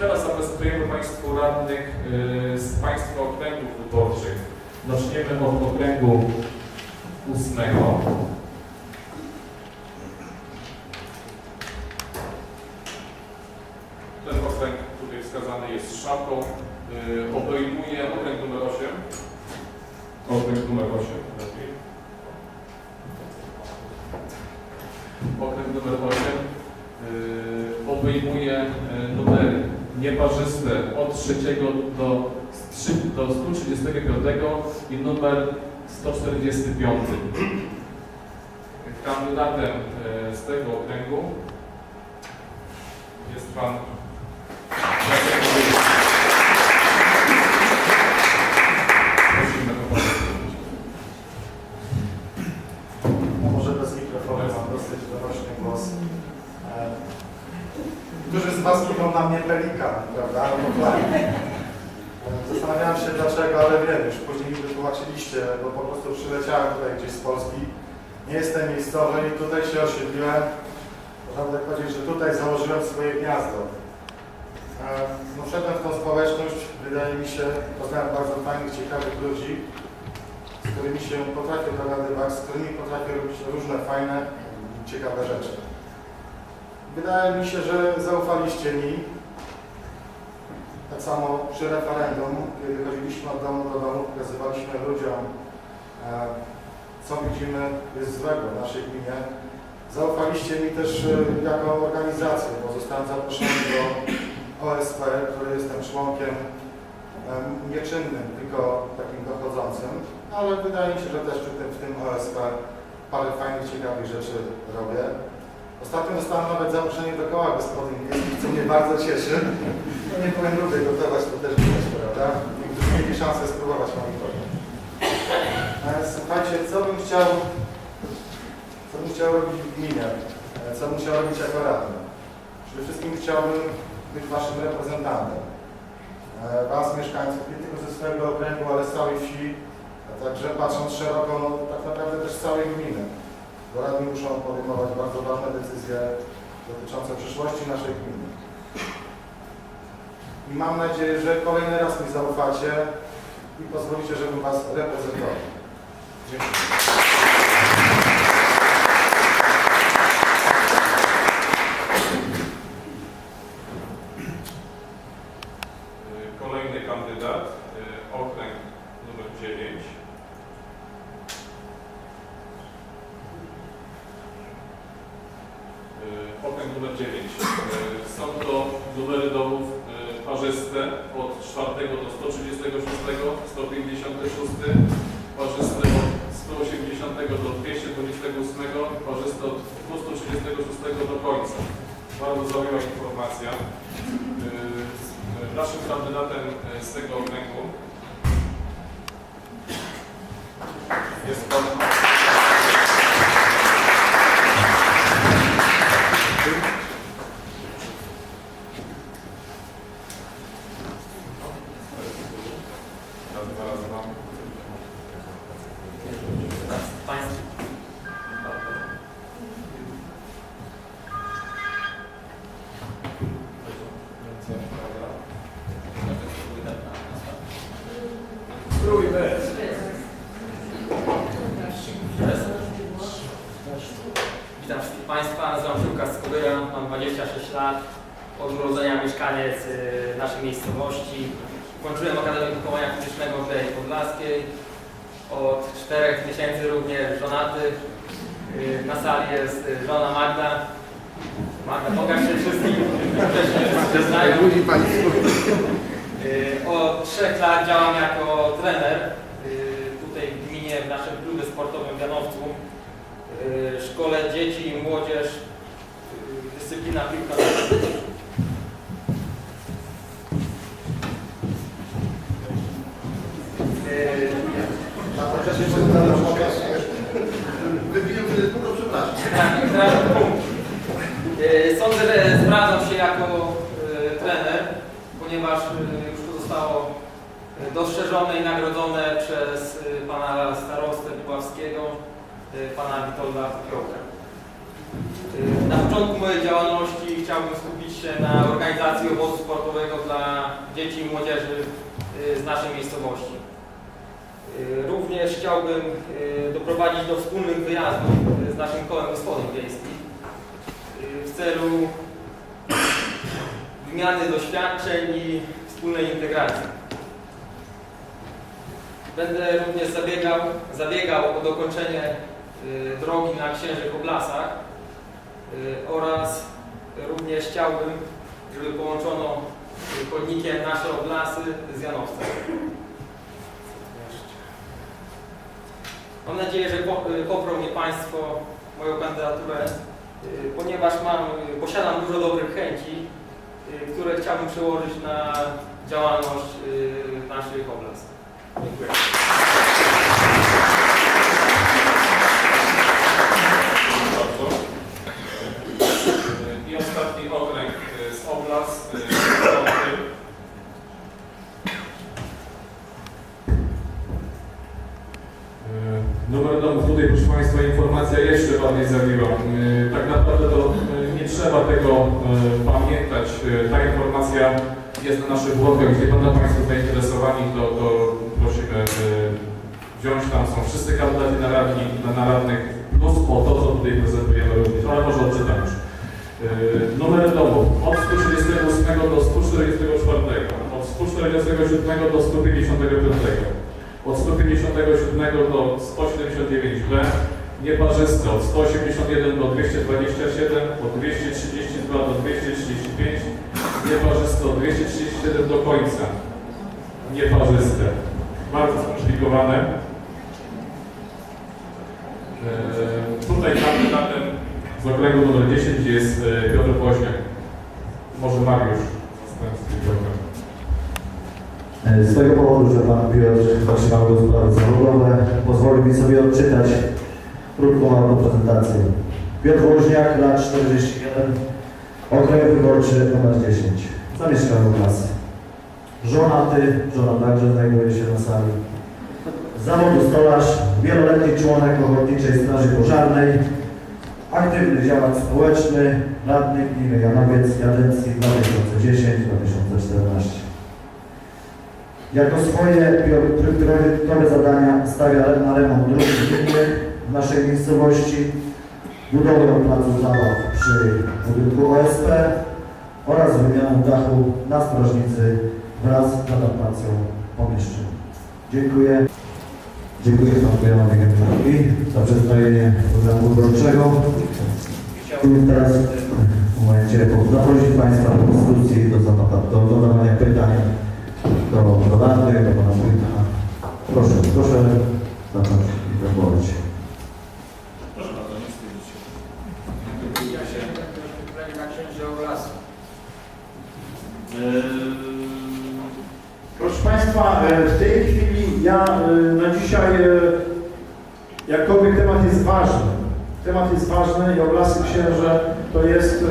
Teraz zaprezentujemy Państwu radnych y, z Państwa okręgów wyborczych. Zaczniemy od okręgu ósmego. Ten okręg tutaj wskazany jest szapką. Y, Obejmuje okręg numer 8. Okręg numer 8. lepiej. Okręg numer 8 y, obejmuje numery nieparzyste od 3 do, z trzy- do 135 i numer 145. Kandydatem y, z tego okręgu jest pan Jacek Wójcik. Prosimy o pana. No może bez mikrofonu mam dosyć doroczny głos. E, Którzy z Was mówią na mnie pelikan, prawda? Albo flag. E, Zastanawiałem się dlaczego, ale wiem, już później mi wytłumaczyliście, bo po prostu przyleciałem tutaj gdzieś z Polski. Nie miejscowy i tutaj się osiedliłem. Można tak powiedzieć, że tutaj założyłem swoje gniazdo. No wszedłem w tą społeczność, wydaje mi się, poznałem bardzo fajnych, ciekawych ludzi, z którymi się potrafię dogadywać, z którymi potrafię robić różne fajne, ciekawe rzeczy. Wydaje mi się, że zaufaliście mi. Tak samo przy referendum, kiedy chodziliśmy od domu do domu, pokazywaliśmy ludziom, e, co widzimy jest złego w naszej gminie. Zaufaliście mi też e, jako organizację, bo zostałem zaproszony do OSP, który jestem członkiem em, nieczynnym, tylko takim dochodzącym, ale wydaje mi się, że też przy tym, w tym OSP parę fajnych, ciekawych rzeczy robię. Ostatnio dostałem nawet zaproszenie do koła gospodyń co mnie bardzo cieszy. No nie powiem lubię gotować, to też widać, prawda? Niektórzy mieli szansę spróbować moich. Słuchajcie, co bym chciał, co bym chciał robić w gminie, E, co bym chciał robić jako radny. Przede wszystkim chciałbym być waszym reprezentantem. E, Was, mieszkańców, nie tylko ze swojego okręgu, ale z całej wsi, a także patrząc szeroko, no, tak naprawdę też całej gminy. Bo radni muszą podejmować bardzo ważne decyzje dotyczące przyszłości naszej gminy. I mam nadzieję, że kolejny raz mi zaufacie i pozwolicie, żebym Was reprezentował. Kolejny kandydat, y, okręg numer 9. Y, Okręg numer 9. Y, Są to numery domów parzyste od 4 do 136, 156, parzyste 180 do 228, parzyste od 236 do końca. Bardzo zawiła informacja. Y, Naszym kandydatem e, z tego okręgu jest pan Raz, dwa, raz, dwa. Państwo. Spróbujmy. Witam wszystkich Państwa, nazywam się Łukasz Skobyra, mam 26 lat, mieszkaniec y, naszej miejscowości. Kończyłem Akademię Wychowania Fizycznego w Białej Podlaskiej. Od 4 miesięcy również żonaty. Y, Na sali jest y, żona Magda. Magda, pokaż się wszystkim, znają. Y, Od trzech lat działam jako trener tutaj w gminie, w naszym klubie sportowym w Janowcu. Szkole dzieci i młodzież, dyscyplina piłka. Sądzę, że sprawdzam się jako y, trener, ponieważ y, już to zostało y, dostrzeżone i nagrodzone przez y, pana starostę Puławskiego, y, pana Witolda Popiołka. Y, Na początku mojej działalności chciałbym skupić się na organizacji obozu sportowego dzieci i młodzieży y, z naszej miejscowości. Y, Również chciałbym y, doprowadzić do wspólnych wyjazdów y, z naszym kołem gospodyń wiejskich y, w celu wymiany doświadczeń i wspólnej integracji. Będę również zabiegał, zabiegał o dokończenie y, drogi na Księżych Oblasach y, oraz również chciałbym, żeby połączono y, chodnikiem nasze Oblasy z Janowcem. Mam nadzieję, że po- poprą mnie Państwo moją kandydaturę, ponieważ mam, y, posiadam dużo dobrych chęci, y, które chciałbym przełożyć na działalność y, naszych oblas. Dziękuję. Bardzo. I ostatni okręg y, z y, Numer domów tutaj, proszę Państwa, informacja jeszcze bardziej zawiła. Tak naprawdę to e, nie trzeba tego e, pamiętać. E, Ta informacja jest na naszych blogach. Jeśli będą Państwo zainteresowani, to, to prosimy wziąć tam. Są wszyscy kandydaci na, radni, na, na radnych plus po to, co tutaj prezentujemy również, ale może odczytam już. Numery domów od 138 do 144, od 147 do 155 od 157 do 179b, nieparzyste od 181 do 227, od 232 do 235, nieparzyste od 237 do końca, nieparzyste. Bardzo skomplikowane. Eee, Tutaj kandydatem z okręgu numer 10 jest e, Piotr Woźniak. Może Mariusz, zastępstwo Piotra. Z tego powodu, że Pan Piotr otrzymał go sprawy zawodowe, pozwoli mi sobie odczytać krótką autoprezentację. Piotr Woźniak, lat 41, okręg wyborczy numer 10. Zamieszkały klasy. Żonaty, żona także znajduje się na sali. Zawodu stolarz, wieloletni członek Ochotniczej Straży Pożarnej, aktywny działacz społeczny, radny gminy Janowiec, Jadencki 2010-2014. Jako swoje priorytetowe zadania stawia na remont dróg gminnych w naszej miejscowości, budowę placu zabaw przy budynku OSP oraz wymianę dachu na strażnicy wraz z adaptacją pomieszczeń. Dziękuję. Dziękuję Panu Janowi Gębinowi za przedstawienie programu wyborczego. Chciałbym teraz w momencie zaprosić Państwa do dyskusji, do, do zadawania pytań do, Rady, do Pana Wójta. Proszę, proszę wypowiedź. Proszę bardzo, nie wstydzić się. Ja się wybrali na Księży Oblasów. Eee, Proszę Państwa, e, w tej chwili ja e, na dzisiaj, e, jakkolwiek temat jest ważny, temat jest ważny i Oblasy Księże to jest e,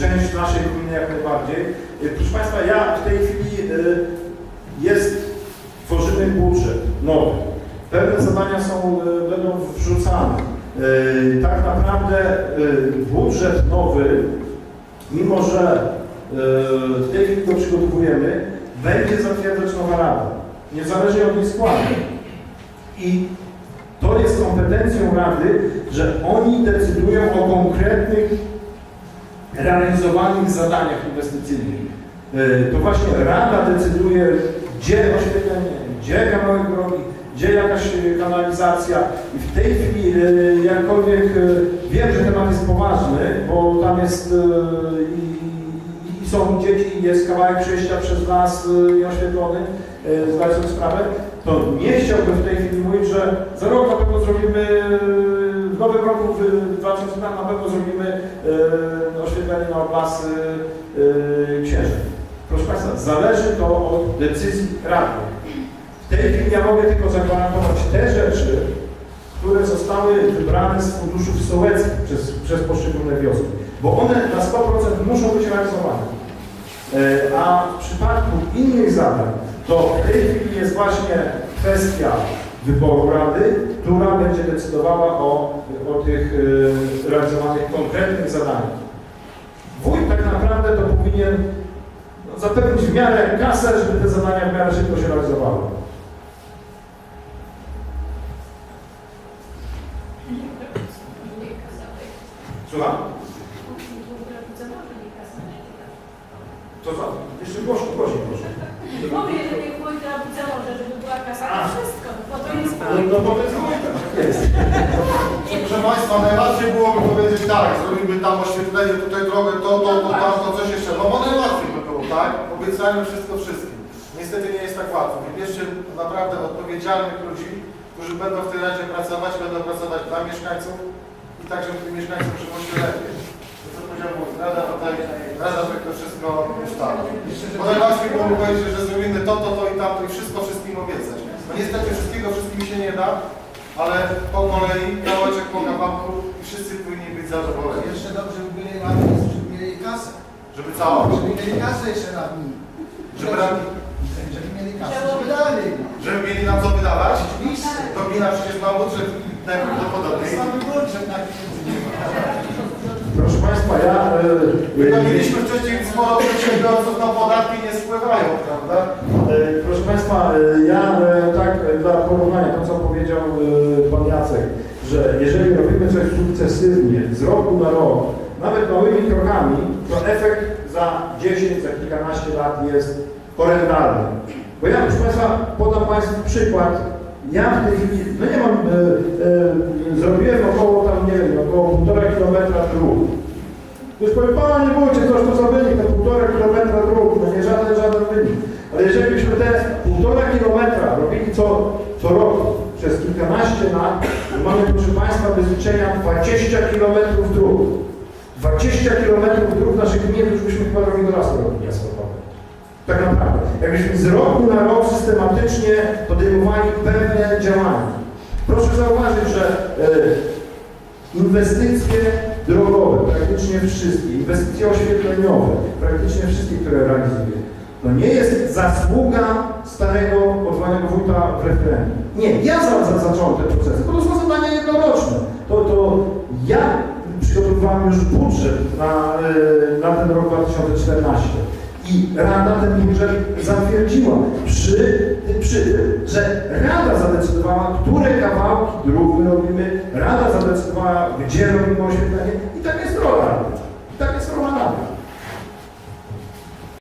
część naszej gminy jak najbardziej. E, Proszę Państwa, ja w tej chwili e, jest, tworzymy budżet nowy. Pewne zadania są, e, będą wrzucane. E, Tak naprawdę e, budżet nowy, mimo że Yy, w tej chwili go przygotowujemy, będzie zatwierdzać nowa rada, niezależnie od jej składu. I to jest kompetencją rady, że oni decydują o konkretnych realizowanych zadaniach inwestycyjnych. Yy, To właśnie rada decyduje, gdzie oświetlenie, gdzie kawałek drogi, gdzie jakaś yy, kanalizacja. I w tej chwili, yy, jakkolwiek wiem, że temat jest poważny, bo tam jest i są dzieci, jest kawałek przejścia przez las y, nieoświetlony, y, zdać sobie sprawę, to nie chciałbym w tej chwili mówić, że za rok na pewno zrobimy, y, w nowym roku, w 2000 na pewno zrobimy oświetlenie na oblasy księży. Proszę Państwa, zależy to od decyzji Rady. W tej chwili ja mogę tylko zagwarantować te rzeczy, które zostały wybrane z funduszów sołeckich przez, przez poszczególne wioski, bo one na 100% muszą być realizowane. E, A w przypadku innych zadań, to w tej chwili jest właśnie kwestia wyboru Rady, która będzie decydowała o, o tych e, realizowanych konkretnych zadaniach. Wójt tak naprawdę to powinien, no, zapewnić w miarę kasę, żeby te zadania w miarę szybko się realizowały. Słucham? To za? Jeszcze głośno, głośno proszę. Mówię, że niech wójta założę, żeby była kasa na wszystko, bo to jest No, no powiedz wójta, tak jest. Proszę Państwa, najłatwiej byłoby powiedzieć tak, zrobimy tam oświetlenie, tutaj drogę, to, to, to, tam, to coś jeszcze. No bo najłatwiej by było, tak? Obiecajmy wszystko wszystkim. Niestety nie jest tak łatwo. Wybierzcie naprawdę odpowiedzialnych ludzi, którzy będą w tej Radzie pracować, będą pracować dla mieszkańców i tak, żeby tym mieszkańcom żyło się lepiej. To co powiedział wójt, Rada tutaj, Rada tutaj to wszystko ustali. Bo najłatwiej byłoby powiedzieć, że zrobimy to, to, to i tamto i wszystko wszystkim obiecać. No niestety wszystkiego wszystkim się nie da, ale po kolei, kawałeczek po kawałku i wszyscy powinni być zadowoleni. Jeszcze dobrze by byli radni, żeby mieli kasę. Żeby cała, Żeby mieli kasę jeszcze radni. żeby, radni, Żeby mieli kasę, żeby dali. żeby mieli nam co wydawać, Oczywiście. to gmina przecież ma budżet najprawdopodobniej. Samy budżet na pieniędzy nie ma. Proszę Państwa, ja... My to mieliśmy wcześniej sporo przedsiębiorców na podatki nie spływają, prawda? E, Proszę Państwa, e, ja e, tak dla porównania, to co powiedział Pan Jacek, że jeżeli robimy coś sukcesywnie, z roku na rok, nawet małymi krokami, to efekt za 10, za kilkanaście lat jest horrendalny. Bo ja, proszę Państwa, podam Państwu przykład. Ja w tej chwili, no nie mam, zrobiłem około tam, nie wiem, około półtora kilometra dróg. Już powiem, panie wójcie, toż to za wynik, to półtora kilometra dróg, no nie żaden, żaden wynik. Ale jeżeli byśmy te półtora kilometra robili co, co roku przez kilkanaście lat, to mamy, proszę Państwa, bez liczenia 20 kilometrów dróg. 20 kilometrów dróg naszych gmin, już byśmy chyba robili dorosłe robili asfaltowe. Tak naprawdę. Jakbyśmy z roku na rok systematycznie podejmowali pewne działania. Proszę zauważyć, że e, Inwestycje drogowe, praktycznie wszystkie, inwestycje oświetleniowe, praktycznie wszystkie, które realizuje, to nie jest zasługa starego, odwołanego wójta w referendum. Nie, ja za, za, zacząłem te procesy, bo to są zadania jednoroczne. To, to ja przygotowywałem już budżet na, e, na ten rok 2014 i Rada ten budżet zatwierdziła przy, przy że Rada zadecydowała, które kawałki dróg my robimy, Rada zadecydowała, gdzie robimy oświetlenie i tak jest rola.